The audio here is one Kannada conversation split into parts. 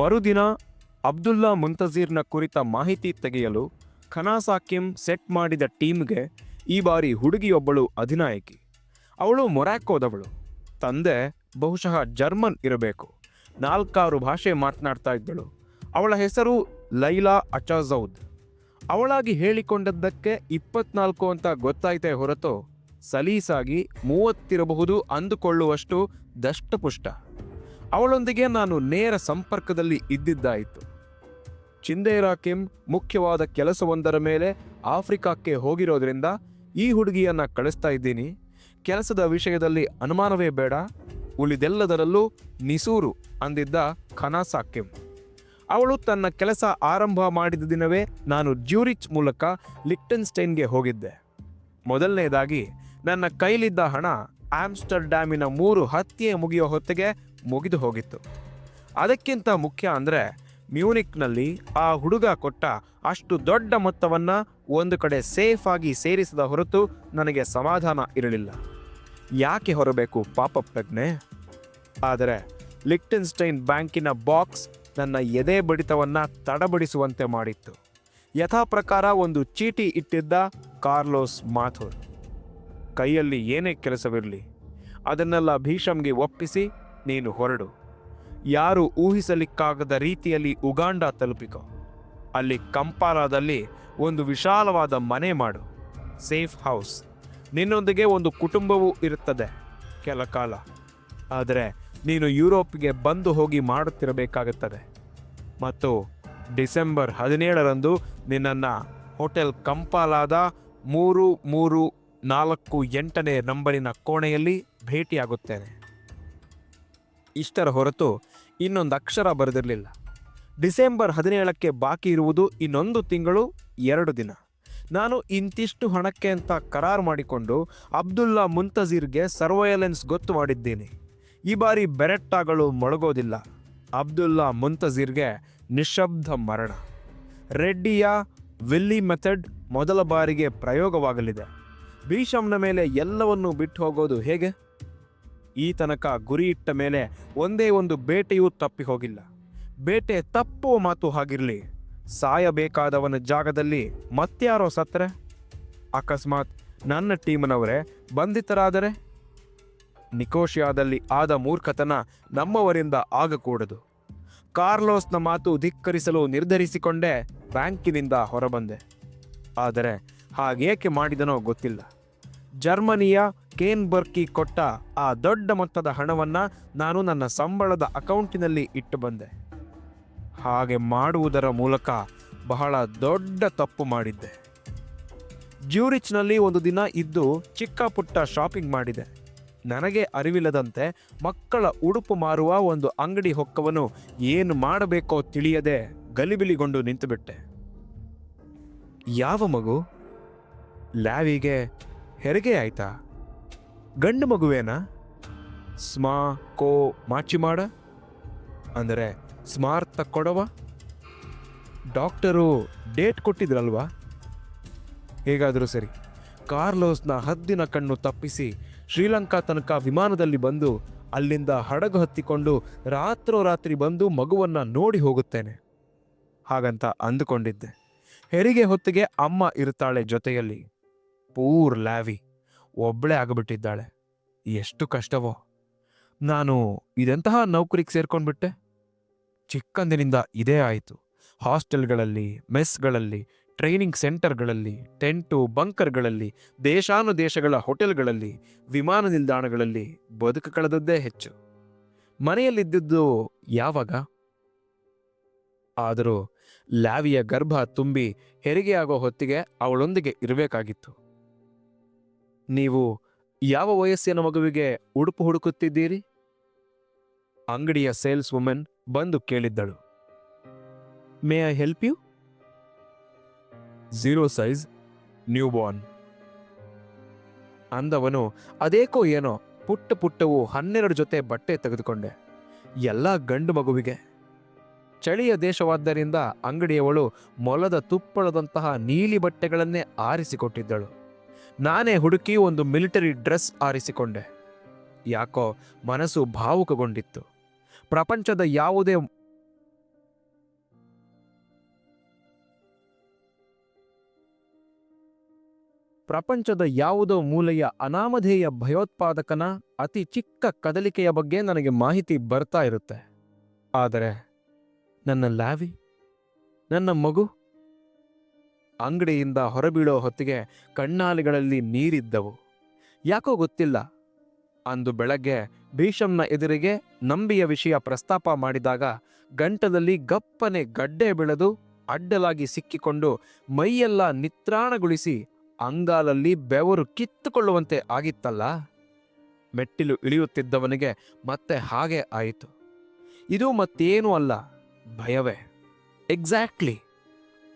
ಮರುದಿನ ಅಬ್ದುಲ್ಲಾ ಮುಂತಜೀರ್ನ ಕುರಿತ ಮಾಹಿತಿ ತೆಗೆಯಲು ಖನಾಸಾಕಿಂ ಸೆಟ್ ಮಾಡಿದ ಟೀಮ್ಗೆ ಈ ಬಾರಿ ಹುಡುಗಿಯೊಬ್ಬಳು ಅಧಿನಾಯಕಿ. ಅವಳು ಮೊರಾಕೋದವಳು ತಂದೆ ಬಹುಶಃ ಜರ್ಮನ್ ಇರಬೇಕು. ನಾಲ್ಕಾರು ಭಾಷೆ ಮಾತನಾಡ್ತಾ ಇದ್ದಳು. ಅವಳ ಹೆಸರು ಲೈಲಾ ಅಚಾಜೌದ್. ಅವಳಾಗಿ ಹೇಳಿಕೊಂಡದ್ದಕ್ಕೆ ಇಪ್ಪತ್ನಾಲ್ಕು ಅಂತ ಗೊತ್ತಾಯ್ತೇ ಹೊರತು ಸಲೀಸಾಗಿ ಮೂವತ್ತಿರಬಹುದು ಅಂದುಕೊಳ್ಳುವಷ್ಟು ದಷ್ಟಪುಷ್ಟ. ಅವಳೊಂದಿಗೆ ನಾನು ನೇರ ಸಂಪರ್ಕದಲ್ಲಿ ಇದ್ದಿದ್ದಾಯಿತು. ಚಿಂದೇರಾ ಕಿಮ್ ಮುಖ್ಯವಾದ ಕೆಲಸವೊಂದರ ಮೇಲೆ ಆಫ್ರಿಕಾಕ್ಕೆ ಹೋಗಿರೋದ್ರಿಂದ ಈ ಹುಡುಗಿಯನ್ನು ಕಳಿಸ್ತಾ ಇದ್ದೀನಿ. ಕೆಲಸದ ವಿಷಯದಲ್ಲಿ ಅನುಮಾನವೇ ಬೇಡ. ಉಳಿದೆಲ್ಲದರಲ್ಲೂ ನಿಸೂರು ಅಂದಿದ್ದ ಖನಾಸಾ ಕಿಮ್ ಅವಳು ತನ್ನ ಕೆಲಸ ಆರಂಭ ಮಾಡಿದ ದಿನವೇ ನಾನು ಜ್ಯೂರಿಚ್ ಮೂಲಕ ಲಿಕ್ಟನ್ಸ್ಟೈನ್ಗೆ ಹೋಗಿದ್ದೆ. ಮೊದಲನೇದಾಗಿ ನನ್ನ ಕೈಲಿದ್ದ ಹಣ ಆಮ್ಸ್ಟರ್ಡ್ಯಾಮಿನ ಮೂರು ಹತ್ಯೆ ಮುಗಿಯೋ ಹೊತ್ತಿಗೆ ಮುಗಿದು ಹೋಗಿತ್ತು. ಅದಕ್ಕಿಂತ ಮುಖ್ಯ ಅಂದರೆ ಮ್ಯೂನಿಕ್ನಲ್ಲಿ ಆ ಹುಡುಗ ಕೊಟ್ಟ ಅಷ್ಟು ದೊಡ್ಡ ಮೊತ್ತವನ್ನು ಒಂದು ಕಡೆ ಸೇಫ್ ಆಗಿ ಸೇರಿಸದ ಹೊರತು ನನಗೆ ಸಮಾಧಾನ ಇರಲಿಲ್ಲ. ಯಾಕೆ ಹೊರಬೇಕು ಪಾಪ ಪ್ರಜ್ಞೆ? ಆದರೆ ಲಿಕ್ಟನ್ಸ್ಟೈನ್ ಬ್ಯಾಂಕಿನ ಬಾಕ್ಸ್ ನನ್ನ ಎದೆ ಬಡಿತವನ್ನು ತಡಬಡಿಸುವಂತೆ ಮಾಡಿತ್ತು. ಯಥಾ ಪ್ರಕಾರ ಒಂದು ಚೀಟಿ ಇಟ್ಟಿದ್ದ ಕಾರ್ಲೋಸ್ ಮಾಥುರ್. ಕೈಯಲ್ಲಿ ಏನೇ ಕೆಲಸವಿರಲಿ, ಅದನ್ನೆಲ್ಲ ಭೀಷಮ್ಗೆ ಒಪ್ಪಿಸಿ ನೀನು ಹೊರಡು. ಯಾರು ಊಹಿಸಲಿಕ್ಕಾಗದ ರೀತಿಯಲ್ಲಿ ಉಗಾಂಡ ತಲುಪಿಕೋ. ಅಲ್ಲಿ ಕಂಪಾಲಾದಲ್ಲಿ ಒಂದು ವಿಶಾಲವಾದ ಮನೆ ಮಾಡು. Safe house. ನಿನ್ನೊಂದಿಗೆ ಒಂದು ಕುಟುಂಬವೂ ಇರುತ್ತದೆ ಕೆಲ ಕಾಲ. ಆದರೆ ನೀನು ಯುರೋಪ್ಗೆ ಬಂದು ಹೋಗಿ ಮಾಡುತ್ತಿರಬೇಕಾಗುತ್ತದೆ. ಮತ್ತು ಡಿಸೆಂಬರ್ ಹದಿನೇಳರಂದು ನಿನ್ನನ್ನು ಹೋಟೆಲ್ ಕಂಪಾಲಾದ ಮೂರು ಮೂರು ನಾಲ್ಕು ಎಂಟನೇ ನಂಬರಿನ ಕೋಣೆಯಲ್ಲಿ ಭೇಟಿಯಾಗುತ್ತೇನೆ. ಇಷ್ಟರ ಹೊರತು ಇನ್ನೊಂದು ಅಕ್ಷರ ಬರೆದಿರಲಿಲ್ಲ. ಡಿಸೆಂಬರ್ ಹದಿನೇಳಕ್ಕೆ ಬಾಕಿ ಇರುವುದು ಇನ್ನೊಂದು ತಿಂಗಳು, ಎರಡು ದಿನ. ನಾನು ಇಂತಿಷ್ಟು ಹಣಕ್ಕೆ ಅಂತ ಕರಾರು ಮಾಡಿಕೊಂಡು ಅಬ್ದುಲ್ಲಾ ಮುಂತಜೀರ್ಗೆ ಸರ್ವೈಲೆನ್ಸ್ ಗೊತ್ತು ಮಾಡಿದ್ದೀನಿ. ಈ ಬಾರಿ ಬೆರೆಟ್ಟಾಗಳು ಮೊಳಗೋದಿಲ್ಲ. ಅಬ್ದುಲ್ಲಾ ಮುಂತಜೀರ್ಗೆ ನಿಶಬ್ದ ಮರಣ. ರೆಡ್ಡಿಯ ವಿಲ್ಲಿ ಮೆಥಡ್ ಮೊದಲ ಬಾರಿಗೆ ಪ್ರಯೋಗವಾಗಲಿದೆ. ಭೀಷಮ್ನ ಮೇಲೆ ಎಲ್ಲವನ್ನೂ ಬಿಟ್ಟು ಹೋಗೋದು ಹೇಗೆ? ಈ ತನಕ ಗುರಿ ಇಟ್ಟ ಮೇಲೆ ಒಂದೇ ಒಂದು ಬೇಟೆಯೂ ತಪ್ಪಿ ಹೋಗಿಲ್ಲ. ಬೇಟೆ ತಪ್ಪುವ ಮಾತು ಹಾಗಿರಲಿ. ಸಾಯಬೇಕಾದವನ ಜಾಗದಲ್ಲಿ ಮತ್ಯಾರೋ ಸತ್ತರೆ? ಅಕಸ್ಮಾತ್ ನನ್ನ ಟೀಮ್ನವರೇ ಬಂಧಿತರಾದರೆ? ನಿಕೋಶಿಯಾದಲ್ಲಿ ಆದ ಮೂರ್ಖತನ ನಮ್ಮವರಿಂದ ಆಗಕೂಡದು. ಕಾರ್ಲೋಸ್ನ ಮಾತು ಧಿಕ್ಕರಿಸಲು ನಿರ್ಧರಿಸಿಕೊಂಡೇ ಬ್ಯಾಂಕಿನಿಂದ ಹೊರಬಂದೆ. ಆದರೆ ಹಾಗೇಕೆ ಮಾಡಿದನೋ ಗೊತ್ತಿಲ್ಲ. ಜರ್ಮನಿಯ ಕೇನ್ಬರ್ಕಿ ಕೊಟ್ಟ ಆ ದೊಡ್ಡ ಮೊತ್ತದ ಹಣವನ್ನ ನಾನು ನನ್ನ ಸಂಬಳದ ಅಕೌಂಟಿನಲ್ಲಿ ಇಟ್ಟು ಬಂದೆ. ಹಾಗೆ ಮಾಡುವುದರ ಮೂಲಕ ಬಹಳ ದೊಡ್ಡ ತಪ್ಪು ಮಾಡಿದ್ದೆ. ಜ್ಯೂರಿಚ್ನಲ್ಲಿ ಒಂದು ದಿನ ಇದ್ದು ಚಿಕ್ಕ ಪುಟ್ಟ ಶಾಪಿಂಗ್ ಮಾಡಿದೆ. ನನಗೆ ಅರಿವಿಲ್ಲದಂತೆ ಮಕ್ಕಳ ಉಡುಪು ಮಾರುವ ಒಂದು ಅಂಗಡಿ ಹೊಕ್ಕವನು ಏನು ಮಾಡಬೇಕೋ ತಿಳಿಯದೆ ಗಲಿಬಿಲಿಗೊಂಡು ನಿಂತುಬಿಟ್ಟೆ. ಯಾವ ಮಗು? ಲ್ಯಾವಿಗೆ. ಹೆರಿಗೆ ಆಯ್ತಾ? ಗಂಡು ಮಗುವೇನಾ? ಸ್ಮಾ, ಕೋ, ಮಾಚಿ ಮಾಡ? ಅಂದರೆ ಸ್ಮಾರ್ಥ ಕೊಡವ? ಡಾಕ್ಟರು ಡೇಟ್ ಕೊಟ್ಟಿದ್ರಲ್ವಾ? ಹೇಗಾದರೂ ಸರಿ, ಕಾರ್ಲೋಸ್ನ ಹದ್ದಿನ ಕಣ್ಣು ತಪ್ಪಿಸಿ ಶ್ರೀಲಂಕಾ ತನಕ ವಿಮಾನದಲ್ಲಿ ಬಂದು ಅಲ್ಲಿಂದ ಹಡಗು ಹತ್ತಿಕೊಂಡು ರಾತ್ರೋರಾತ್ರಿ ಬಂದು ಮಗುವನ್ನ ನೋಡಿ ಹೋಗುತ್ತೇನೆ. ಹಾಗಂತ ಅಂದುಕೊಂಡಿದ್ದೆ. ಹೆರಿಗೆ ಹೊತ್ತಿಗೆ ಅಮ್ಮ ಇರ್ತಾಳೆ ಜೊತೆಯಲ್ಲಿ. ಪೂರ್ ಲ್ಯಾವಿ ಒಬ್ಬಳೇ ಆಗಿಬಿಟ್ಟಿದ್ದಾಳೆ. ಎಷ್ಟು ಕಷ್ಟವೋ. ನಾನು ಇದೆಂತಹ ನೌಕರಿಗೆ ಸೇರ್ಕೊಂಡ್ಬಿಟ್ಟೆ? ಚಿಕ್ಕಂದಿನಿಂದ ಇದೇ ಆಯಿತು. ಹಾಸ್ಟೆಲ್ಗಳಲ್ಲಿ, ಮೆಸ್ಗಳಲ್ಲಿ, ಟ್ರೈನಿಂಗ್ ಸೆಂಟರ್ಗಳಲ್ಲಿ, ಟೆಂಟು, ಬಂಕರ್ಗಳಲ್ಲಿ, ದೇಶಾನುದೇಶಗಳ ಹೋಟೆಲ್ಗಳಲ್ಲಿ, ವಿಮಾನ ನಿಲ್ದಾಣಗಳಲ್ಲಿ ಬದುಕು ಕಳೆದದ್ದೇ ಹೆಚ್ಚು. ಮನೆಯಲ್ಲಿದ್ದದ್ದು ಯಾವಾಗ? ಆದರೂ ಲ್ಯಾವಿಯ ಗರ್ಭ ತುಂಬಿ ಹೆರಿಗೆಯಾಗೋ ಹೊತ್ತಿಗೆ ಅವಳೊಂದಿಗೆ ಇರಬೇಕಾಗಿತ್ತು. ನೀವು ಯಾವ ವಯಸ್ಸಿನ ಮಗುವಿಗೆ ಉಡುಪು ಹುಡುಕುತ್ತಿದ್ದೀರಿ? ಅಂಗಡಿಯ ಸೇಲ್ಸ್ ವುಮೆನ್ ಬಂದು ಕೇಳಿದ್ದಳು. May I help you? Zero size newborn ಅಂದವನು, ಅದೇಕೋ ಏನೋ, ಪುಟ್ಟ ಪುಟ್ಟವು ಹನ್ನೆರಡು ಜೊತೆ ಬಟ್ಟೆ ತೆಗೆದುಕೊಂಡೆ. ಎಲ್ಲ ಗಂಡು ಮಗುವಿಗೆ. ಚಳಿಯ ದೇಶವಾದ್ದರಿಂದ ಅಂಗಡಿಯವಳು ಮೊಲದ ತುಪ್ಪಳದಂತಹ ನೀಲಿ ಬಟ್ಟೆಗಳನ್ನೇ ಆರಿಸಿಕೊಟ್ಟಿದ್ದಳು. ನಾನೇ ಹುಡುಕಿ ಒಂದು ಮಿಲಿಟರಿ ಡ್ರೆಸ್ ಆರಿಸಿಕೊಂಡೆ. ಯಾಕೋ ಮನಸ್ಸು ಭಾವುಕಗೊಂಡಿತ್ತು. ಪ್ರಪಂಚದ ಯಾವುದೇ ಪ್ರಪಂಚದ ಯಾವುದೋ ಮೂಲೆಯ ಅನಾಮಧೇಯ ಭಯೋತ್ಪಾದಕನ ಅತಿ ಚಿಕ್ಕ ಕದಲಿಕೆಯ ಬಗ್ಗೆ ನನಗೆ ಮಾಹಿತಿ ಬರ್ತಾ ಇರುತ್ತೆ. ಆದರೆ ನನ್ನ ಲ್ಯಾವಿ ನನ್ನ ಮಗು ಅಂಗಡಿಯಿಂದ ಹೊರಬೀಳೋ ಹೊತ್ತಿಗೆ ಕಣ್ಣಾಲಿಗಳಲ್ಲಿ ನೀರಿದ್ದವು. ಯಾಕೋ ಗೊತ್ತಿಲ್ಲ. ಅಂದು ಬೆಳಗ್ಗೆ ಭೀಷಮ್ನ ಎದುರಿಗೆ ನಂಬಿಯ ವಿಷಯ ಪ್ರಸ್ತಾಪ ಮಾಡಿದಾಗ ಗಂಟದಲ್ಲಿ ಗಪ್ಪನೆ ಗಡ್ಡೆ ಬೆಳೆದು ಅಡ್ಡಲಾಗಿ ಸಿಕ್ಕಿಕೊಂಡು ಮೈಯೆಲ್ಲ ನಿತ್ರಾಣಗೊಳಿಸಿ ಅಂಗಾಲಲ್ಲಿ ಬೆವರು ಕಿತ್ತುಕೊಳ್ಳುವಂತೆ ಆಗಿತ್ತಲ್ಲ. ಮೆಟ್ಟಿಲು ಇಳಿಯುತ್ತಿದ್ದವನಿಗೆ ಮತ್ತೆ ಹಾಗೆ ಆಯಿತು. ಇದು ಮತ್ತೇನೂ ಅಲ್ಲ. ಭಯವೇ. ಎಕ್ಸಾಕ್ಟ್ಲಿ.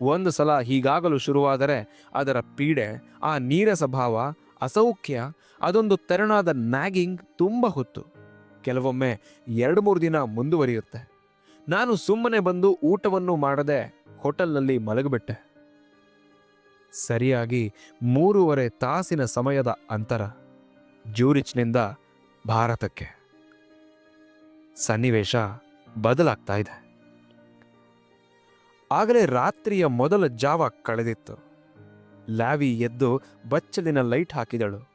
ಒಂದು ಸಲ ಹೀಗಾಗಲು ಶುರುವಾದರೆ ಅದರ ಪೀಡೆ, ಆ ನೀರಸ ಭಾವ, ಅಸೌಖ್ಯ, ಅದೊಂದು ತೆರನಾದ ನ್ಯಾಗಿಂಗ್ ತುಂಬ ಹೊತ್ತು. ಕೆಲವೊಮ್ಮೆ ಎರಡು ಮೂರು ದಿನ ಮುಂದುವರಿಯುತ್ತೆ. ನಾನು ಸುಮ್ಮನೆ ಬಂದು ಊಟವನ್ನು ಮಾಡದೆ ಹೋಟೆಲ್ನಲ್ಲಿ ಮಲಗಿಬಿಟ್ಟೆ. ಸರಿಯಾಗಿ ಮೂರುವರೆ ತಾಸಿನ ಸಮಯದ ಅಂತರ ಜ್ಯೂರಿಚ್ನಿಂದ ಭಾರತಕ್ಕೆ. ಸನ್ನಿವೇಶ ಬದಲಾಗ್ತಾ ಇದೆ. ಆಗಲೇ ರಾತ್ರಿಯ ಮೊದಲ ಜಾವ ಕಳೆದಿತ್ತು. ಲ್ಯಾವಿ ಎದ್ದು ಬಚ್ಚಲಿನ ಲೈಟ್ ಹಾಕಿದಳು.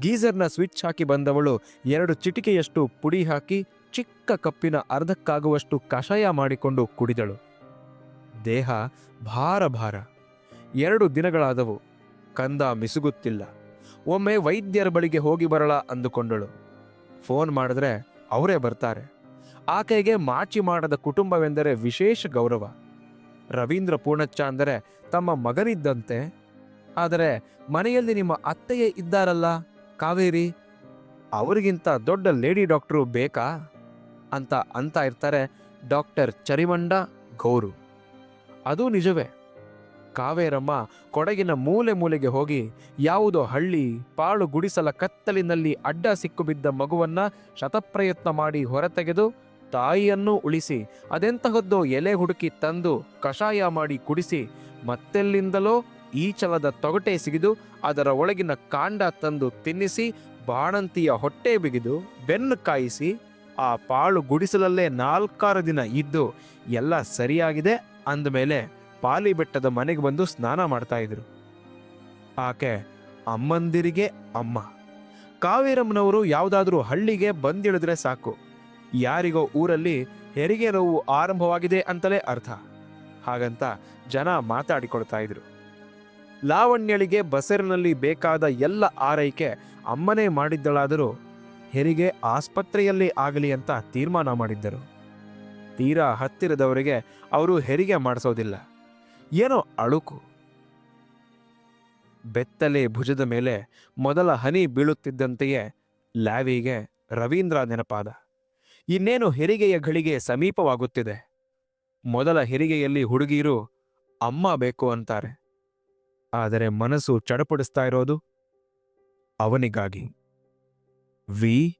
ಗೀಸರ್ನ ಸ್ವಿಚ್ ಹಾಕಿ ಬಂದವಳು ಎರಡು ಚಿಟಿಕೆಯಷ್ಟು ಪುಡಿ ಹಾಕಿ ಚಿಕ್ಕ ಕಪ್ಪಿನ ಅರ್ಧಕ್ಕಾಗುವಷ್ಟು ಕಷಾಯ ಮಾಡಿಕೊಂಡು ಕುಡಿದಳು. ದೇಹ ಭಾರ ಭಾರ. ಎರಡು ದಿನಗಳಾದವು. ಕಂದ ಮಿಸುಗುತ್ತಿಲ್ಲ. ಒಮ್ಮೆ ವೈದ್ಯರ ಬಳಿಗೆ ಹೋಗಿ ಬರಳ ಅಂದುಕೊಂಡಳು. ಫೋನ್ ಮಾಡಿದ್ರೆ ಅವರೇ ಬರ್ತಾರೆ. ಆಕೆಗೆ ಮಾಚಿ ಮಾಡದ ಕುಟುಂಬವೆಂದರೆ ವಿಶೇಷ ಗೌರವ. ರವೀಂದ್ರ ಪೂರ್ಣಚ್ಚ ಅಂದರೆ ತಮ್ಮ ಮಗನಿದ್ದಂತೆ. ಆದರೆ ಮನೆಯಲ್ಲಿ ನಿಮ್ಮ ಅತ್ತೆಯೇ ಇದ್ದಾರಲ್ಲ, ಕಾವೇರಿ? ಅವರಿಗಿಂತ ದೊಡ್ಡ ಲೇಡಿ ಡಾಕ್ಟ್ರು ಬೇಕಾ? ಅಂತ ಅಂತ ಇರ್ತಾರೆ ಡಾಕ್ಟರ್ ಚರಿಮಂಡ ಗೌರು. ಅದು ನಿಜವೇ. ಕಾವೇರಮ್ಮ ಕೊಡಗಿನ ಮೂಲೆ ಮೂಲೆಗೆ ಹೋಗಿ ಯಾವುದೋ ಹಳ್ಳಿ, ಪಾಳು ಗುಡಿಸಲ ಕತ್ತಲಿನಲ್ಲಿ ಅಡ್ಡ ಸಿಕ್ಕುಬಿದ್ದ ಮಗುವನ್ನ ಶತಪ್ರಯತ್ನ ಮಾಡಿ ಹೊರತೆಗೆದು ತಾಯಿಯನ್ನೂ ಉಳಿಸಿ, ಅದೆಂತಹದ್ದೋ ಎಲೆ ಹುಡುಕಿ ತಂದು ಕಷಾಯ ಮಾಡಿ ಕುಡಿಸಿ, ಮತ್ತೆಲ್ಲಿಂದಲೋ ಈಚಲದ ತೊಗಟೆ ಸಿಗಿದು ಅದರ ಒಳಗಿನ ಕಾಂಡ ತಂದು ತಿನ್ನಿಸಿ, ಬಾಣಂತಿಯ ಹೊಟ್ಟೆ ಬಿಗಿದು ಬೆನ್ನು ಕಾಯಿಸಿ, ಆ ಪಾಳು ಗುಡಿಸಲಲ್ಲೇ ನಾಲ್ಕಾರು ದಿನ ಇದ್ದು ಎಲ್ಲ ಸರಿಯಾಗಿದೆ ಅಂದಮೇಲೆ ಪಾಲಿ ಬೆಟ್ಟದ ಮನೆಗೆ ಬಂದು ಸ್ನಾನ ಮಾಡ್ತಾ ಇದ್ರು. ಆಕೆ ಅಮ್ಮಂದಿರಿಗೆ ಅಮ್ಮ. ಕಾವೇರಮ್ಮನವರು ಯಾವುದಾದ್ರೂ ಹಳ್ಳಿಗೆ ಬಂದಿಳಿದ್ರೆ ಸಾಕು. ಯಾರಿಗೋ ಊರಲ್ಲಿ ಹೆರಿಗೆ ನೋವು ಆರಂಭವಾಗಿದೆ ಅಂತಲೇ ಅರ್ಥ. ಹಾಗಂತ ಜನ ಮಾತಾಡಿಕೊಳ್ತಾ ಇದ್ರು. ಲಾವಣ್ಯಳಿಗೆ ಬಸರಿನಲ್ಲಿ ಬೇಕಾದ ಎಲ್ಲ ಆರೈಕೆ ಅಮ್ಮನೇ ಮಾಡಿದ್ದಳಾದರೂ ಹೆರಿಗೆ ಆಸ್ಪತ್ರೆಯಲ್ಲಿ ಆಗಲಿ ಅಂತ ತೀರ್ಮಾನ ಮಾಡಿದ್ದರು. ತೀರಾ ಹತ್ತಿರದವರಿಗೆ ಅವರು ಹೆರಿಗೆ ಮಾಡಿಸೋದಿಲ್ಲ. ಏನೋ ಅಳುಕು. ಬೆತ್ತಲೆ ಭುಜದ ಮೇಲೆ ಮೊದಲ ಹನಿ ಬೀಳುತ್ತಿದ್ದಂತೆಯೇ ಲ್ಯಾವಿಗೆ ರವೀಂದ್ರ ನೆನಪಾದ. ಇನ್ನೇನು ಹೆರಿಗೆಯ ಘಳಿಗೆ ಸಮೀಪವಾಗುತ್ತಿದೆ? ಮೊದಲ ಹೆರಿಗೆಯಲ್ಲಿ ಹುಡುಗಿಯರು, ಅಮ್ಮ ಬೇಕು ಅಂತಾರೆ. ಆದರೆ ಮನಸ್ಸು ಚಡಪಡಿಸ್ತಾ ಇರೋದು ಅವನಿಗಾಗಿ. ವಿ.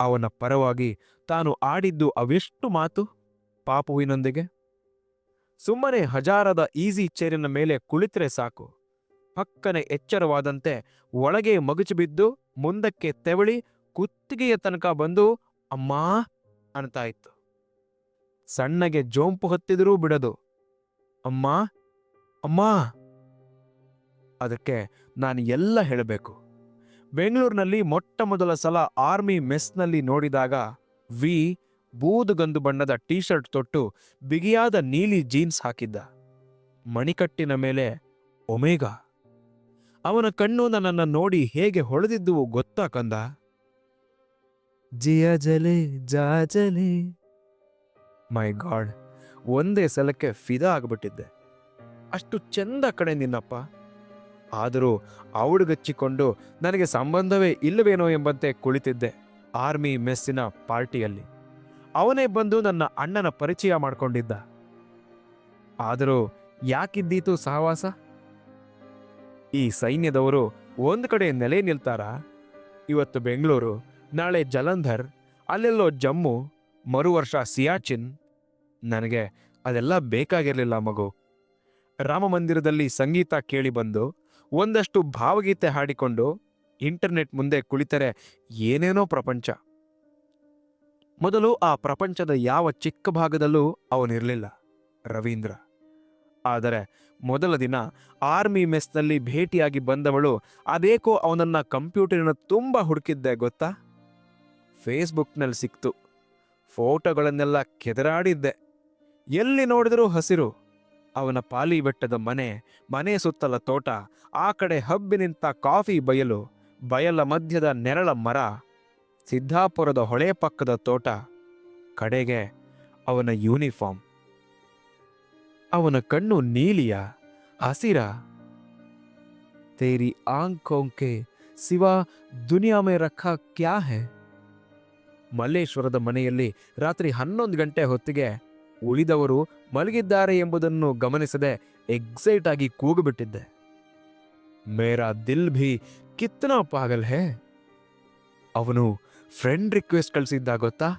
ಅವನ ಪರವಾಗಿ ತಾನು ಆಡಿದ್ದು ಅವೆಷ್ಟು ಮಾತು? ಪಾಪುವಿನೊಂದಿಗೆ ಸುಮ್ಮನೆ ಹಜಾರದ ಈಸಿ ಚೇರಿನ ಮೇಲೆ ಕುಳಿತರೆ ಸಾಕು. ಪಕ್ಕನೆ ಎಚ್ಚರವಾದಂತೆ ಒಳಗೆ ಮಗುಚಿ ಬಿದ್ದು ಮುಂದಕ್ಕೆ ತೆವಳಿ ಕುತ್ತಿಗೆಯ ತನಕ ಬಂದು, ಅಮ್ಮ ಅಂತ ಇತ್ತು. ಸಣ್ಣಗೆ ಜೋಂಪು ಹತ್ತಿದರೂ ಬಿಡದು. ಅಮ್ಮ ಅಮ್ಮ ಅದಕ್ಕೆ ನಾನು ಎಲ್ಲ ಹೇಳಬೇಕು. ಬೆಂಗಳೂರಿನಲ್ಲಿ ಮೊಟ್ಟ ಮೊದಲ ಸಲ ಆರ್ಮಿ ಮೆಸ್ನಲ್ಲಿ ನೋಡಿದಾಗ, ವಿ ಬೂದುಗಂದು ಬಣ್ಣದ ಟೀ ಶರ್ಟ್ ತೊಟ್ಟು ಬಿಗಿಯಾದ ನೀಲಿ ಜೀನ್ಸ್ ಹಾಕಿದ್ದ. ಮಣಿಕಟ್ಟಿನ ಮೇಲೆ ಒಮೇಗಾ. ಅವನ ಕಣ್ಣು ನನ್ನನ್ನು ನೋಡಿ ಹೇಗೆ ಹೊಳೆದಿದ್ದುವು ಗೊತ್ತಾ ಕಂದ. ಜಿಯ ಜಲೆ ಜಾಜಲೆ ಮೈ ಗಾಡ್ ಒಂದೇ ಸಲಕ್ಕೆ ಫಿದಾ ಆಗಿಬಿಟ್ಟಿದ್ದೆ. ಅಷ್ಟು ಚೆಂದ ಕಡೆ ನಿನ್ನಪ್ಪ. ಆದರೂ ಅವಡುಗಚ್ಚಿಕೊಂಡು ನನಗೆ ಸಂಬಂಧವೇ ಇಲ್ಲವೇನೋ ಎಂಬಂತೆ ಕುಳಿತಿದ್ದೆ ಆರ್ಮಿ ಮೆಸ್ಸಿನ ಪಾರ್ಟಿಯಲ್ಲಿ. ಅವನೇ ಬಂದು ನನ್ನ ಅಣ್ಣನ ಪರಿಚಯ ಮಾಡಿಕೊಂಡಿದ್ದ. ಆದರೂ ಯಾಕಿದ್ದೀತು ಸಹವಾಸ? ಈ ಸೈನ್ಯದವರು ಒಂದು ಕಡೆ ನೆಲೆ ನಿಲ್ತಾರಾ? ಇವತ್ತು ಬೆಂಗಳೂರು. ನಾಳೆ ಜಲಂಧರ್, ಅಲ್ಲೆಲ್ಲೋ ಜಮ್ಮು ಮರು ವರ್ಷ ಸಿಯಾಚಿನ್. ನನಗೆ ಅದೆಲ್ಲ ಬೇಕಾಗಿರಲಿಲ್ಲ ಮಗು. ರಾಮಮಂದಿರದಲ್ಲಿ ಸಂಗೀತ ಕೇಳಿ ಬಂದು ಒಂದಷ್ಟು ಭಾವಗೀತೆ ಹಾಡಿಕೊಂಡು ಇಂಟರ್ನೆಟ್ ಮುಂದೆ ಕುಳಿತರೆ ಏನೇನೋ ಪ್ರಪಂಚ. ಮೊದಲು ಆ ಪ್ರಪಂಚದ ಯಾವ ಚಿಕ್ಕ ಭಾಗದಲ್ಲೂ ಅವನಿರಲಿಲ್ಲ ರವೀಂದ್ರ. ಆದರೆ ಮೊದಲ ದಿನ ಆರ್ಮಿ ಮೆಸ್ನಲ್ಲಿ ಭೇಟಿಯಾಗಿ ಬಂದವಳು ಅದೇಕೋ ಅವನನ್ನ ಕಂಪ್ಯೂಟರಿನ ತುಂಬ ಹುಡುಕಿದ್ದೆ ಗೊತ್ತಾ? ಫೇಸ್ಬುಕ್ನಲ್ಲಿ ಸಿಕ್ತು. ಫೋಟೋಗಳನ್ನೆಲ್ಲ ಕೆದರಾಡಿದ್ದೆ. ಎಲ್ಲಿ ನೋಡಿದರೂ ಹಸಿರು. ಅವನ ಪಾಲಿ ಬೆಟ್ಟದ ಮನೆ ಮನೆ ಸುತ್ತಲ ತೋಟ, ಆ ಕಡೆ ಹಬ್ಬಿ ನಿಂತ ಕಾಫಿ ಬಯಲು, ಬಯಲ ಮಧ್ಯದ ನೆರಳ ಮರ, ಸಿದ್ದಾಪುರದ ಹೊಳೆ ಪಕ್ಕದ ತೋಟ, ಕಡೆಗೆ ಅವನ ಯೂನಿಫಾರ್ಮ್. ಅವನ ಕಣ್ಣು ನೀಲಿಯ, ಹಸಿರ. ತೇರಿ ಆಂಕೋಂಕೆ ಸಿವಾ ದುನಿಯಾ ಮೇ ರಖಾ ಕ್ಯಾ ಹೇ? ಮಲ್ಲೇಶ್ವರದ ಮನೆಯಲ್ಲಿ ರಾತ್ರಿ ಹನ್ನೊಂದು ಗಂಟೆ ಹೊತ್ತಿಗೆ ಉಳಿದವರು ಮಲಗಿದ್ದಾರೆ ಎಂಬುದನ್ನು ಗಮನಿಸದೆ ಎಕ್ಸೈಟ್ ಆಗಿ ಕೂಗುಬಿಟ್ಟಿದ್ದೆ. ಮೇರಾ ದಿಲ್ ಭಿ ಕಿತ್ನಾ ಪಾಗಲ್ ಹೇ? ಅವನು ಫ್ರೆಂಡ್ ರಿಕ್ವೆಸ್ಟ್ ಕಳಿಸಿದ್ದ ಗೊತ್ತಾ?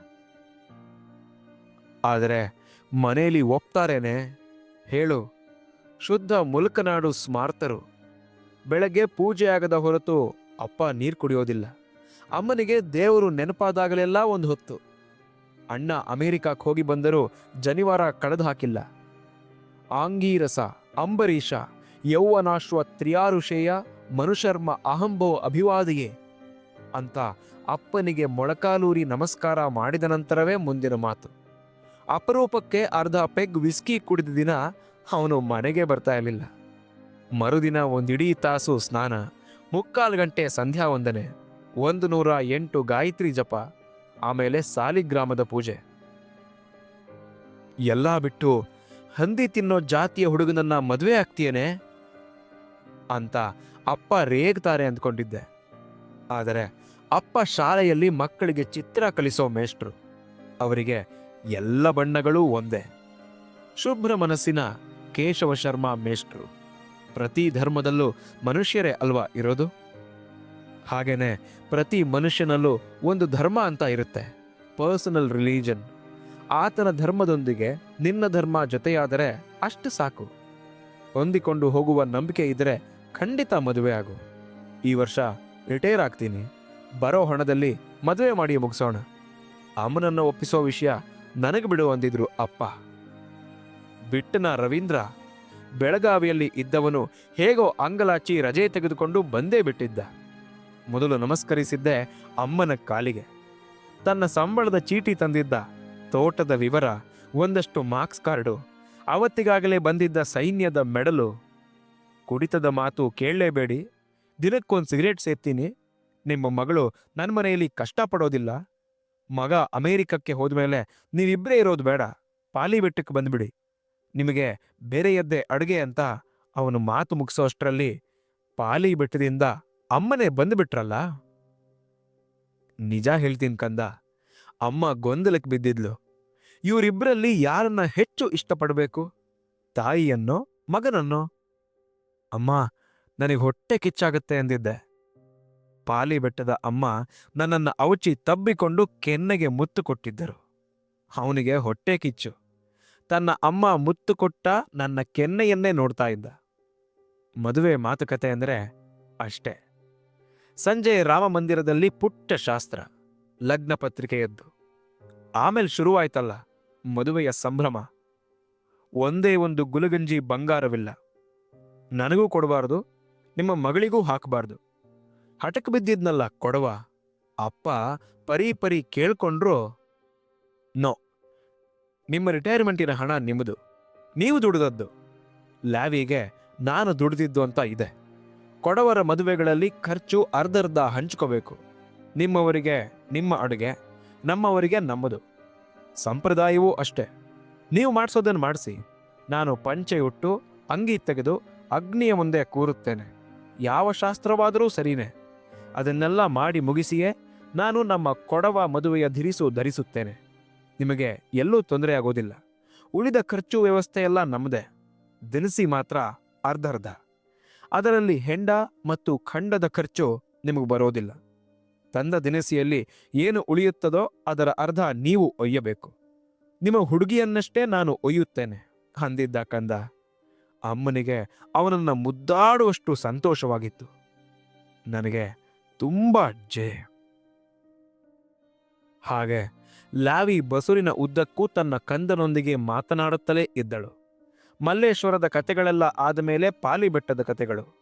ಆದರೆ ಮನೆಯಲ್ಲಿ ಒಪ್ತಾರೇನೆ? ಹೇಳು. ಶುದ್ಧ ಮುಲ್ಕನಾಡು ಸ್ಮಾರ್ತರು. ಬೆಳಗ್ಗೆ ಪೂಜೆ ಆಗದ ಹೊರತು ಅಪ್ಪ ನೀರು ಕುಡಿಯೋದಿಲ್ಲ. ಅಮ್ಮನಿಗೆ ದೇವರು ನೆನಪಾದಾಗಲೆಲ್ಲ ಒಂದು ಹೊತ್ತು. ಅಣ್ಣ ಅಮೆರಿಕಕ್ಕೆ ಹೋಗಿ ಬಂದರೂ ಜನಿವಾರ ಕಳೆದು ಹಾಕಿಲ್ಲ. ಆಂಗೀರಸ, ಅಂಬರೀಷ, ಯೌವನಾಶ್ವ ತ್ರಿಯಾರುಷೇಯ, ಮನುಶರ್ಮ ಅಹಂಭೋ ಅಭಿವಾದಿಯೇ ಅಂತ ಅಪ್ಪನಿಗೆ ಮೊಳಕಾಲೂರಿ ನಮಸ್ಕಾರ ಮಾಡಿದ ನಂತರವೇ ಮುಂದಿನ ಮಾತು. ಅಪರೂಪಕ್ಕೆ ಅರ್ಧ ಪೆಗ್ ವಿಸ್ಕಿ ಕುಡಿದ ದಿನ ಅವನು ಮನೆಗೆ ಬರ್ತಾ ಇರಲಿಲ್ಲ. ಮರುದಿನ ಒಂದಿಡೀ ತಾಸು ಸ್ನಾನ, ಮುಕ್ಕಾಲು ಗಂಟೆ ಸಂಧ್ಯಾ ವಂದನೆ ಒಂದು ನೂರ ಎಂಟು ಗಾಯತ್ರಿ ಜಪ, ಆಮೇಲೆ ಸಾಲಿಗ್ರಾಮದ ಪೂಜೆ. ಎಲ್ಲ ಬಿಟ್ಟು ಹಂದಿ ತಿನ್ನೋ ಜಾತಿಯ ಹುಡುಗನನ್ನ ಮದುವೆ ಆಗ್ತೀಯೇನೆ? ಅಂತ ಅಪ್ಪ ರೇಗ್ತಾರೆ ಅಂದ್ಕೊಂಡಿದ್ದೆ. ಆದರೆ ಅಪ್ಪ ಶಾಲೆಯಲ್ಲಿ ಮಕ್ಕಳಿಗೆ ಚಿತ್ರ ಕಲಿಸೋ ಮೇಷ್ಟ್ರು. ಅವರಿಗೆ ಎಲ್ಲ ಬಣ್ಣಗಳೂ ಒಂದೇ. ಶುಭ್ರ ಮನಸ್ಸಿನ ಕೇಶವ ಶರ್ಮಾ ಮೇಷ್ಟ್ರು. ಪ್ರತಿ ಧರ್ಮದಲ್ಲೂ ಮನುಷ್ಯರೇ ಅಲ್ವಾ ಇರೋದು? ಹಾಗೇನೆ ಪ್ರತಿ ಮನುಷ್ಯನಲ್ಲೂ ಒಂದು ಧರ್ಮ ಅಂತ ಇರುತ್ತೆ ಪರ್ಸನಲ್ ರಿಲೀಜನ್ ಆತನ ಧರ್ಮದೊಂದಿಗೆ ನಿನ್ನ ಧರ್ಮ ಜೊತೆಯಾದರೆ ಅಷ್ಟು ಸಾಕು. ಹೊಂದಿಕೊಂಡು ಹೋಗುವ ನಂಬಿಕೆ ಇದ್ದರೆ ಖಂಡಿತ ಮದುವೆ ಆಗು. ಈ ವರ್ಷ ರಿಟೈರ್ ಆಗ್ತೀನಿ. ಬರೋ ಹಣದಲ್ಲಿ ಮದುವೆ ಮಾಡಿ ಮುಗಿಸೋಣ. ಅಮ್ಮನನ್ನು ಒಪ್ಪಿಸೋ ವಿಷಯ ನನಗೆ ಬಿಡು ಅಂದಿದ್ರು ಅಪ್ಪ. ಬಿಟ್ಟನ ರವೀಂದ್ರ, ಬೆಳಗಾವಿಯಲ್ಲಿ ಇದ್ದವನು ಹೇಗೋ ಅಂಗಲಾಚಿ ರಜೆ ತೆಗೆದುಕೊಂಡು ಬಂದೇ ಬಿಟ್ಟಿದ್ದ. ಮೊದಲು ನಮಸ್ಕರಿಸಿದ್ದೆ ಅಮ್ಮನ ಕಾಲಿಗೆ. ತನ್ನ ಸಂಬಳದ ಚೀಟಿ ತಂದಿದ್ದ ತೋಟದ ವಿವರ, ಒಂದಷ್ಟು ಮಾರ್ಕ್ಸ್ ಕಾರ್ಡು, ಅವತ್ತಿಗಾಗಲೇ ಬಂದಿದ್ದ ಸೈನ್ಯದ ಮೆಡಲು. ಕುಡಿತದ ಮಾತು ಕೇಳಲೇಬೇಡಿ. ದಿನಕ್ಕೊಂದು ಸಿಗರೇಟ್ ಸೇರ್ತೀನಿ. ನಿಮ್ಮ ಮಗಳು ನನ್ನ ಮನೆಯಲ್ಲಿ ಕಷ್ಟಪಡೋದಿಲ್ಲ. ಮಗ ಅಮೇರಿಕಕ್ಕೆ ಹೋದ್ಮೇಲೆ ನೀವಿಬ್ಬರೇ ಇರೋದು ಬೇಡ. ಪಾಲಿ ಬೆಟ್ಟಕ್ಕೆ ಬಂದ್ಬಿಡಿ. ನಿಮಗೆ ಬೇರೆಯದ್ದೇ ಅಡುಗೆ ಅಂತ ಅವನು ಮಾತು ಮುಗಿಸೋ ಅಷ್ಟರಲ್ಲಿ ಪಾಲಿ ಬೆಟ್ಟದಿಂದ ಅಮ್ಮನೇ ಬಂದುಬಿಟ್ರಲ್ಲ? ನಿಜ ಹೇಳ್ತೀನಿ ಕಂದ. ಅಮ್ಮ ಗೊಂದಲಕ್ಕೆ ಬಿದ್ದಿದ್ಲು. ಇವರಿಬ್ಬರಲ್ಲಿ ಯಾರನ್ನ ಹೆಚ್ಚು ಇಷ್ಟಪಡಬೇಕು? ತಾಯಿಯನ್ನೋ, ಮಗನನ್ನೋ? ಅಮ್ಮ, ನನಗೆ ಹೊಟ್ಟೆ ಕಿಚ್ಚಾಗುತ್ತೆ ಎಂದಿದ್ದೆ ಪಾಲಿ ಬೆಟ್ಟದ ಅಮ್ಮ ನನ್ನನ್ನ ಅವಚಿ ತಬ್ಬಿಕೊಂಡು ಕೆನ್ನೆಗೆ ಮುತ್ತು ಕೊಟ್ಟಿದ್ದರು. ಅವನಿಗೆ ಹೊಟ್ಟೆ ಕಿಚ್ಚು. ತನ್ನ ಅಮ್ಮ ಮುತ್ತು ಕೊಟ್ಟ ನನ್ನ ಕೆನ್ನೆಯನ್ನೇ ನೋಡ್ತಾ ಇದ್ದ. ಮದುವೆ ಮಾತುಕತೆ ಅಂದರೆ ಅಷ್ಟೇ. ಸಂಜೆ ರಾಮ ಮಂದಿರದಲ್ಲಿ ಪುಟ್ಟ ಶಾಸ್ತ್ರ. ಲಗ್ನ ಪತ್ರಿಕೆಯದ್ದು. ಆಮೇಲೆ ಶುರುವಾಯ್ತಲ್ಲ, ಮದುವೆಯ ಸಂಭ್ರಮ. ಒಂದೇ ಒಂದು ಗುಲಗಂಜಿ ಬಂಗಾರವಿಲ್ಲ. ನನಗೂ ಕೊಡಬಾರ್ದು, ನಿಮ್ಮ ಮಗಳಿಗೂ ಹಾಕಬಾರ್ದು. ಹಟಕ್ ಬಿದ್ದಿದ್ನಲ್ಲ ಕೊಡವ. ಅಪ್ಪ ಪರಿ ಪರಿ ಕೇಳ್ಕೊಂಡ್ರು, ನೋ, ನಿಮ್ಮ ರಿಟೈರ್ಮೆಂಟಿನ ಹಣ ನಿಮ್ಮದು ನೀವು ದುಡಿದದ್ದು. ಲ್ಯಾವಿಗೆ ನಾನು ದುಡಿದಿದ್ದು ಅಂತ ಇದೆ. ಕೊಡವರ ಮದುವೆಗಳಲ್ಲಿ ಖರ್ಚು ಅರ್ಧರ್ಧ ಹಂಚ್ಕೋಬೇಕು. ನಿಮ್ಮವರಿಗೆ ನಿಮ್ಮ ಅಡುಗೆ, ನಮ್ಮವರಿಗೆ ನಮ್ಮದು. ಸಂಪ್ರದಾಯವೂ ಅಷ್ಟೇ. ನೀವು ಮಾಡಿಸೋದನ್ನು ಮಾಡಿಸಿ. ನಾನು ಪಂಚೆ ಉಟ್ಟು, ಅಂಗಿ ತೆಗೆದು, ಅಗ್ನಿಯ ಮುಂದೆ ಕೂರುತ್ತೇನೆ. ಯಾವ ಶಾಸ್ತ್ರವಾದರೂ ಸರಿನೇ. ಅದನ್ನೆಲ್ಲ ಮಾಡಿ ಮುಗಿಸಿಯೇ ನಾನು ನಮ್ಮ ಕೊಡವ ಮದುವೆಯ ಧಿರಿಸು ಧರಿಸುತ್ತೇನೆ. ನಿಮಗೆ ಎಲ್ಲೂ ತೊಂದರೆ ಆಗೋದಿಲ್ಲ ಉಳಿದ ಖರ್ಚು ವ್ಯವಸ್ಥೆ ಎಲ್ಲ ನಮ್ಮದೇ ದಿನಸಿ ಮಾತ್ರ ಅರ್ಧರ್ಧ. ಅದರಲ್ಲಿ ಹೆಂಡ ಮತ್ತು ಖಂಡದ ಖರ್ಚು ನಿಮಗೆ ಬರೋದಿಲ್ಲ. ತಂದ ದಿನಸಿಯಲ್ಲಿ ಏನು ಉಳಿಯುತ್ತದೋ ಅದರ ಅರ್ಧ ನೀವು ಒಯ್ಯಬೇಕು. ನಿಮ್ಮ ಹುಡುಗಿಯನ್ನಷ್ಟೇ ನಾನು ಒಯ್ಯುತ್ತೇನೆ, ಅಂದಿದ್ದ ಕಂದ. ಅಮ್ಮನಿಗೆ ಅವನನ್ನು ಮುದ್ದಾಡುವಷ್ಟು ಸಂತೋಷವಾಗಿತ್ತು. ನನಗೆ ತುಂಬ ಜೆ. ಹಾಗೆ ಲಾವಿ ಬಸುರಿನ ಉದ್ದಕ್ಕೂ ತನ್ನ ಕಂದನೊಂದಿಗೆ ಮಾತನಾಡುತ್ತಲೇ ಇದ್ದಳು. ಮಲ್ಲೇಶ್ವರದ ಕತೆಗಳೆಲ್ಲ ಆದಮೇಲೆ ಪಾಲಿಬೆಟ್ಟದ ಕತೆಗಳು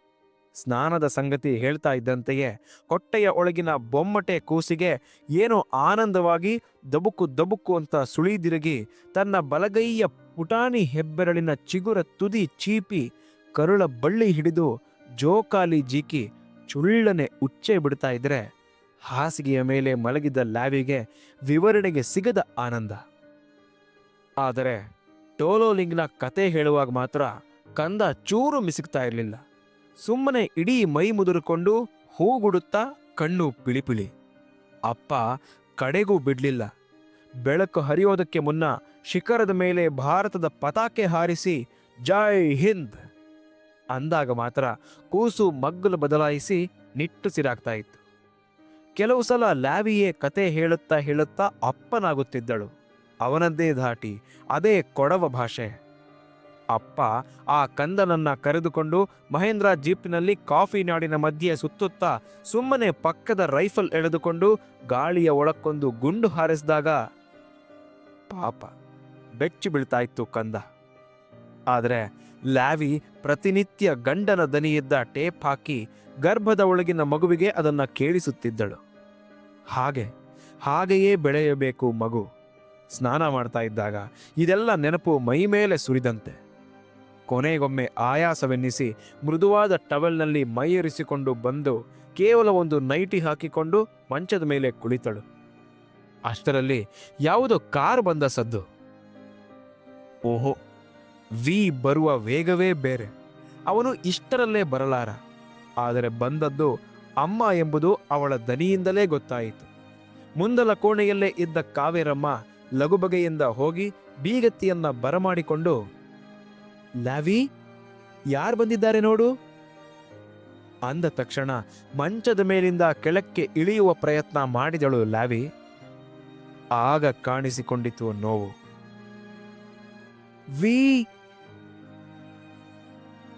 ಸ್ನಾನದ ಸಂಗತಿ ಹೇಳ್ತಾ ಇದ್ದಂತೆಯೇ ಹೊಟ್ಟೆಯ ಒಳಗಿನ ಬೊಮ್ಮಟೆ ಕೂಸಿಗೆ ಏನೋ ಆನಂದವಾಗಿ ದಬುಕು ದಬುಕು ಅಂತ ಸುಳಿದಿರುಗಿ ತನ್ನ ಬಲಗೈಯ ಪುಟಾಣಿ ಹೆಬ್ಬೆರಳಿನ ಚಿಗುರ ತುದಿ ಚೀಪಿ ಕರುಳ ಬಳ್ಳಿ ಹಿಡಿದು ಜೋಕಾಲಿ ಜೀಕಿ ಚುಳ್ಳನೆ ಉಚ್ಚೆ ಬಿಡ್ತಾ ಇದ್ರೆ ಹಾಸಿಗೆಯ ಮೇಲೆ ಮಲಗಿದ ಲ್ಯಾವಿಗೆ ವಿವರಣೆಗೆ ಸಿಗದ ಆನಂದ. ಆದರೆ ಟೋಲೋಲಿಂಗ್ನ ಕತೆ ಹೇಳುವಾಗ ಮಾತ್ರ ಕಂದ ಚೂರು ಮಿಸುಕ್ತಾ ಇರಲಿಲ್ಲ. ಸುಮ್ಮನೆ ಇಡೀ ಮೈ ಮುದುರುಕೊಂಡು ಹೂಗುಡುತ್ತಾ ಕಣ್ಣು ಪಿಳಿಪಿಳಿ. ಅಪ್ಪ ಕಡೆಗೂ ಬಿಡಲಿಲ್ಲ. ಬೆಳಕು ಹರಿಯೋದಕ್ಕೆ ಮುನ್ನ ಶಿಖರದ ಮೇಲೆ ಭಾರತದ ಪತಾಕೆ ಹಾರಿಸಿ, ಜೈ ಹಿಂದ್! ಅಂದಾಗ ಮಾತ್ರ ಕೂಸು ಮಗ್ಗಲು ಬದಲಾಯಿಸಿ ನಿಟ್ಟುಸಿರಾಗ್ತಾ ಇತ್ತು. ಕೆಲವು ಸಲ ಲ್ಯಾವಿಯೇ ಕತೆ ಹೇಳುತ್ತಾ ಹೇಳುತ್ತಾ ಅಪ್ಪನಾಗುತ್ತಿದ್ದಳು. ಅವನದ್ದೇ ಧಾಟಿ, ಅದೇ ಕೊಡವ ಭಾಷೆ. ಅಪ್ಪ ಆ ಕಂದನನ್ನ ಕರೆದುಕೊಂಡು ಮಹೇಂದ್ರ ಜೀಪ್ನಲ್ಲಿ ಕಾಫಿ ನಾಡಿನ ಮಧ್ಯೆ ಸುತ್ತುತ್ತಾ ಸುಮ್ಮನೆ ಪಕ್ಕದ ರೈಫಲ್ ಎಳೆದುಕೊಂಡು ಗಾಳಿಯ ಒಳಕ್ಕೊಂದು ಗುಂಡು ಹಾರಿಸಿದಾಗ ಪಾಪ ಬೆಚ್ಚಿ ಬೀಳ್ತಾ ಇತ್ತು ಕಂದ. ಆದರೆ ಲ್ಯಾವಿ ಪ್ರತಿನಿತ್ಯ ಗಂಡನ ದನಿಯಿದ್ದ ಟೇಪ್ ಹಾಕಿ ಗರ್ಭದ ಒಳಗಿನ ಮಗುವಿಗೆ ಅದನ್ನು ಕೇಳಿಸುತ್ತಿದ್ದಳು. ಹಾಗೆ, ಹಾಗೆಯೇ ಬೆಳೆಯಬೇಕು ಮಗು. ಸ್ನಾನ ಮಾಡ್ತಾ ಇದ್ದಾಗ ಇದೆಲ್ಲ ನೆನಪು ಮೈ ಮೇಲೆ ಸುರಿದಂತೆ. ಕೊನೆಗೊಮ್ಮೆ ಆಯಾಸವೆನ್ನಿಸಿ ಮೃದುವಾದ ಟವೆಲ್ನಲ್ಲಿ ಮೈಯರಿಸಿಕೊಂಡು ಬಂದು ಕೇವಲ ಒಂದು ನೈಟಿ ಹಾಕಿಕೊಂಡು ಮಂಚದ ಮೇಲೆ ಕುಳಿತಳು. ಅಷ್ಟರಲ್ಲಿ ಯಾವುದೋ ಕಾರ್ ಬಂದ ಸದ್ದು. ಓಹೋ, ವಿ ಬರುವ ವೇಗವೇ ಬೇರೆ. ಅವನು ಇಷ್ಟರಲ್ಲೇ ಬರಲಾರ. ಆದರೆ ಬಂದದ್ದು ಅಮ್ಮ ಎಂಬುದು ಅವಳ ದನಿಯಿಂದಲೇ ಗೊತ್ತಾಯಿತು. ಮುಂದಲ ಕೋಣೆಯಲ್ಲೇ ಇದ್ದ ಕಾವೇರಮ್ಮ ಲಗುಬಗೆಯಿಂದ ಹೋಗಿ ಬೀಗತ್ತಿಯನ್ನ ಬರಮಾಡಿಕೊಂಡು ಲ್ಯಾವಿ ಯಾರು ಬಂದಿದ್ದಾರೆ ನೋಡು? ಅಂದ ತಕ್ಷಣ ಮಂಚದ ಮೇಲಿಂದ ಕೆಳಕ್ಕೆ ಇಳಿಯುವ ಪ್ರಯತ್ನ ಮಾಡಿದಳು ಲ್ಯಾವಿ ಆಗ ಕಾಣಿಸಿಕೊಂಡಿತು ನೋವು. ವಿ!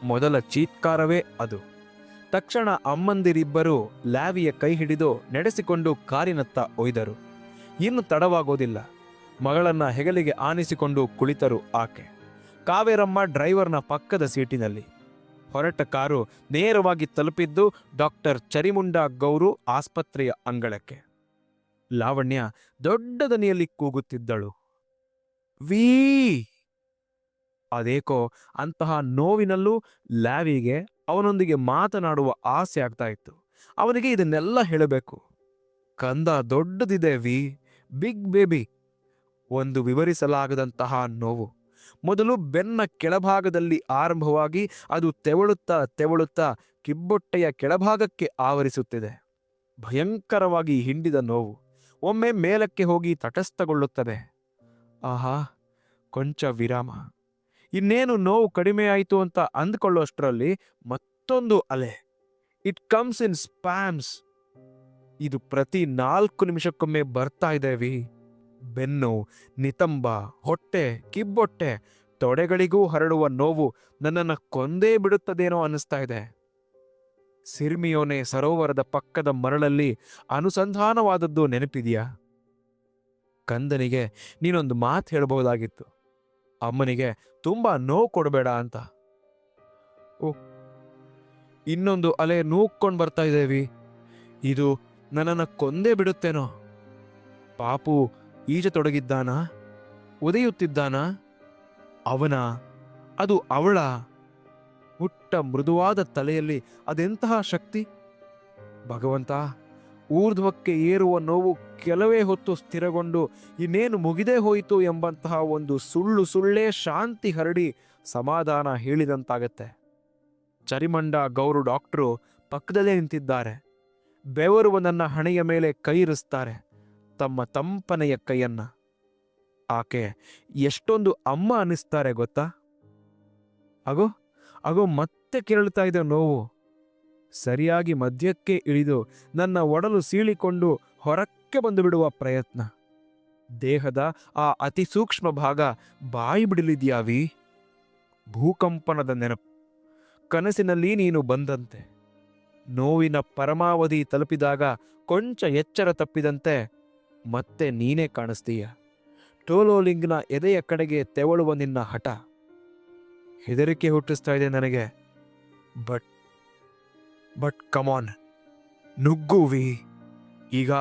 ಮೊದಲ ಚೀತ್ಕಾರವೇ ಅದು. ತಕ್ಷಣ ಅಮ್ಮಂದಿರಿಬ್ಬರು ಲ್ಯಾವಿಯ ಕೈ ಹಿಡಿದು ನಡೆಸಿಕೊಂಡು ಕಾರಿನತ್ತ ಒಯ್ದರು. ಇನ್ನು ತಡವಾಗೋದಿಲ್ಲ. ಮಗಳನ್ನ ಹೆಗಲಿಗೆ ಆನಿಸಿಕೊಂಡು ಕುಳಿತರು ಆಕೆ. ಕಾವೇರಮ್ಮ ಡ್ರೈವರ್ನ ಪಕ್ಕದ ಸೀಟಿನಲ್ಲಿ. ಹೊರಟ ಕಾರು ನೇರವಾಗಿ ತಲುಪಿದ್ದು ಡಾಕ್ಟರ್ ಚರಿಮುಂಡ ಗೌರು ಆಸ್ಪತ್ರೆಯ ಅಂಗಳಕ್ಕೆ. ಲಾವಣ್ಯ ದೊಡ್ಡ ದನಿಯಲ್ಲಿ ಕೂಗುತ್ತಿದ್ದಳು. ವೀ! ಅದೇಕೋ, ಅಂತಹ ನೋವಿನಲ್ಲೂ ಲ್ಯಾವಿಗೆ ಅವನೊಂದಿಗೆ ಮಾತನಾಡುವ ಆಸೆ ಆಗ್ತಾ ಇತ್ತು. ಅವನಿಗೆ ಇದನ್ನೆಲ್ಲ ಹೇಳಬೇಕು. ಕಂದ ದೊಡ್ಡದಿದೆ ವಿ. Big baby. ಒಂದು ವಿವರಿಸಲಾಗದಂತಹ ನೋವು. ಮೊದಲು ಬೆನ್ನ ಕೆಳಭಾಗದಲ್ಲಿ ಆರಂಭವಾಗಿ ಅದು ತೆವಳುತ್ತಾ ತೆವಳುತ್ತಾ ಕಿಬ್ಬೊಟ್ಟೆಯ ಕೆಳಭಾಗಕ್ಕೆ ಆವರಿಸುತ್ತಿದೆ. ಭಯಂಕರವಾಗಿ ಹಿಂಡಿದ ನೋವು. ಒಮ್ಮೆ ಮೇಲಕ್ಕೆ ಹೋಗಿ ತಟಸ್ಥಗೊಳ್ಳುತ್ತದೆ. ಆಹಾ, ಕೊಂಚ ವಿರಾಮ. ಇನ್ನೇನು ನೋವು ಕಡಿಮೆಯಾಯಿತು ಅಂತ ಅಂದುಕೊಳ್ಳುವಷ್ಟರಲ್ಲಿ ಮತ್ತೊಂದು ಅಲೆ. ಇಟ್ ಕಮ್ಸ್ ಇನ್ ಸ್ಪ್ಯಾಮ್ಸ್ ಇದು ಪ್ರತಿ ನಾಲ್ಕು ನಿಮಿಷಕ್ಕೊಮ್ಮೆ ಬರ್ತಾ ಇದ್ದೇವಿ ಬೆನ್ನು, ನಿತಂಬ, ಹೊಟ್ಟೆ, ಕಿಬ್ಬೊಟ್ಟೆ, ತೊಡೆಗಳಿಗೂ ಹರಡುವ ನೋವು ನನ್ನನ್ನು ಕೊಂದೇ ಬಿಡುತ್ತದೇನೋ ಅನ್ನಿಸ್ತಾ ಇದೆ. ಸಿರ್ಮಿಯೋನೆ ಸರೋವರದ ಪಕ್ಕದ ಮರಳಲ್ಲಿ ಅನುಸಂಧಾನವಾದದ್ದು ನೆನಪಿದೆಯಾ? ಕಂದನಿಗೆ ನೀನೊಂದು ಮಾತು ಹೇಳಬಹುದಾಗಿತ್ತು. ಅಮ್ಮನಿಗೆ ತುಂಬಾ ನೋವು ಕೊಡಬೇಡ ಅಂತ. ಓ, ಇನ್ನೊಂದು ಅಲೆ ನೂಕ್ಕೊಂಡು ಬರ್ತಾ ಇದ್ದೇವಿ ಇದು ನನ್ನನ್ನು ಕೊಂದೇ ಬಿಡುತ್ತೇನೋ? ಪಾಪು ಈಜತೊಡಗಿದ್ದಾನಾ? ಉದಯುತ್ತಿದ್ದಾನಾ ಅವನ? ಅದು ಅವಳ? ಹುಟ್ಟ ಮೃದುವಾದ ತಲೆಯಲ್ಲಿ ಅದೆಂತಹ ಶಕ್ತಿ? ಭಗವಂತ, ಊರ್ಧ್ವಕ್ಕೆ ಏರುವ ನೋವು ಕೆಲವೇ ಹೊತ್ತು ಸ್ಥಿರಗೊಂಡು ಇನ್ನೇನು ಮುಗಿದೇ ಹೋಯಿತು ಎಂಬಂತಹ ಒಂದು ಸುಳ್ಳು ಸುಳ್ಳೇ ಶಾಂತಿ ಹರಡಿ ಸಮಾಧಾನ ಹೇಳಿದಂತಾಗತ್ತೆ. ಚರಿಮಂಡ ಗೌರು ಡಾಕ್ಟ್ರು ಪಕ್ಕದಲ್ಲೇ ನಿಂತಿದ್ದಾರೆ. ಬೆವರುವ ನನ್ನ ಹಣೆಯ ಮೇಲೆ ಕೈ ಇರಿಸ್ತಾರೆ. ತಮ್ಮ ತಂಪನೆಯ ಕೈಯನ್ನ. ಆಕೆ ಎಷ್ಟೊಂದು ಅಮ್ಮ ಅನ್ನಿಸ್ತಾರೆ ಗೊತ್ತಾ? ಅಗೋ ಅಗೋ, ಮತ್ತೆ ಕೇಳ್ತಾ ಇದೆ ನೋವು. ಸರಿಯಾಗಿ ಮಧ್ಯಕ್ಕೆ ಇಳಿದು ನನ್ನ ಒಡಲು ಸೀಳಿಕೊಂಡು ಹೊರಕ್ಕೆ ಬಂದು ಬಿಡುವ ಪ್ರಯತ್ನ. ದೇಹದ ಆ ಅತಿ ಸೂಕ್ಷ್ಮ ಭಾಗ ಬಾಯಿ ಬಿಡಲಿದ್ಯಾವಿ ಭೂಕಂಪನದ ನೆನಪು. ಕನಸಿನಲ್ಲಿ ನೀನು ಬಂದಂತೆ. ನೋವಿನ ಪರಮಾವಧಿ ತಲುಪಿದಾಗ ಕೊಂಚ ಎಚ್ಚರ ತಪ್ಪಿದಂತೆ ಮತ್ತೆ ನೀನೇ ಕಾಣಿಸ್ತೀಯ? ಟೋಲೋಲಿಂಗ್ನ ಎದೆಯ ಕಡೆಗೆ ತೆವಳುವ ನಿನ್ನ ಹಠ. ಹೆದರಿಕೆ ಹುಟ್ಟಿಸ್ತಾ ಇದೆ ನನಗೆ. ಬಟ್ ಬಟ್ ಕಮಾನ್ ನುಗ್ಗುವಿ ಈಗ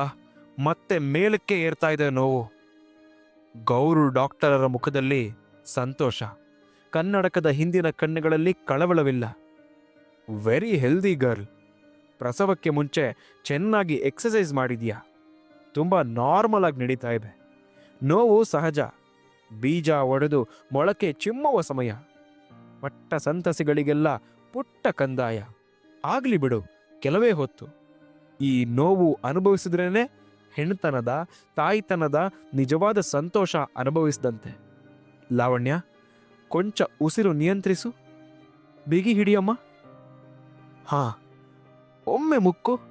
ಮತ್ತೆ ಮೇಲಕ್ಕೆ ಏರ್ತಾ ಇದೆ ನೋವು. ಗೌರು ಡಾಕ್ಟರರ ಮುಖದಲ್ಲಿ ಸಂತೋಷ. ಕನ್ನಡಕದ ಹಿಂದಿನ ಕಣ್ಣುಗಳಲ್ಲಿ ಕಳವಳವಿಲ್ಲ. ವೆರಿ ಹೆಲ್ದಿ ಗರ್ಲ್ ಪ್ರಸವಕ್ಕೆ ಮುಂಚೆ ಚೆನ್ನಾಗಿ ಎಕ್ಸಸೈಸ್ ಮಾಡಿದ್ಯಾ? ತುಂಬ ನಾರ್ಮಲ್ ಆಗಿ ನಡೀತಾ ಇದೆ. ನೋವು ಸಹಜ. ಬೀಜ ಒಡೆದು ಮೊಳಕೆ ಚಿಮ್ಮುವ ಸಮಯ. ಪಟ್ಟ ಸಂತಸಿಗಳಿಗೆಲ್ಲ ಪುಟ್ಟ ಕಂದಾಯ. ಆಗ್ಲಿ ಬಿಡು, ಕೆಲವೇ ಹೊತ್ತು. ಈ ನೋವು ಅನುಭವಿಸಿದ್ರೇನೆ ಹೆಣ್ತನದ ತಾಯ್ತನದ ನಿಜವಾದ ಸಂತೋಷ ಅನುಭವಿಸಿದಂತೆ. ಲಾವಣ್ಯ, ಕೊಂಚ ಉಸಿರು ನಿಯಂತ್ರಿಸು. ಬಿಗಿ ಹಿಡಿಯಮ್ಮ. ಹಾ, ಒಮ್ಮೆ ಮುಕ್ಕು.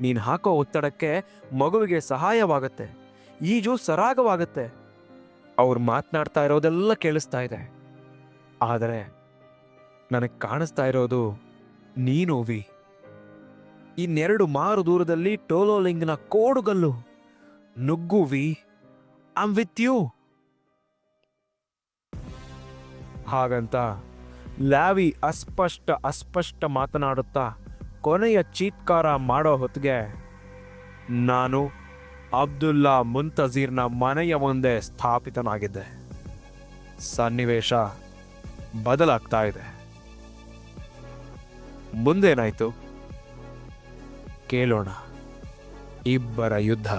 ನೀನು ಹಾಕೋ ಒತ್ತಡಕ್ಕೆ ಮಗುವಿಗೆ ಸಹಾಯವಾಗತ್ತೆ. ಈಜು ಸರಾಗವಾಗತ್ತೆ. ಅವ್ರು ಮಾತನಾಡ್ತಾ ಇರೋದೆಲ್ಲ ಕೇಳಿಸ್ತಾ ಇದೆ. ಆದರೆ ನನಗೆ ಕಾಣಿಸ್ತಾ ಇರೋದು ನೀನು, ವಿ. ಇನ್ನೆರಡು ಮಾರು ದೂರದಲ್ಲಿ ಟೋಲೋಲಿಂಗ್ನ ಕೋಡುಗಲ್ಲು. ನುಗ್ಗು, ವಿ. ಆಮ್ ವಿತ್ ಯು ಹಾಗಂತ ಲ್ಯಾವಿ ಅಸ್ಪಷ್ಟ ಅಸ್ಪಷ್ಟ ಮಾತನಾಡುತ್ತಾ ಕೊನೆಯ ಚೀತ್ಕಾರ ಮಾಡೋ ಹೊತ್ತಿಗೆ ನಾನು ಅಬ್ದುಲ್ಲಾ ಮುಂತಜೀರ್ನ ಮನೆಯ ಮುಂದೆ ಸ್ಥಾಪಿತನಾಗಿದ್ದೆ. ಸನ್ನಿವೇಶ ಬದಲಾಗ್ತಾ ಇದೆ. ಮುಂದೇನಾಯಿತು? ಕೇಳೋಣ. ಇಬ್ಬರ ಯುದ್ಧ.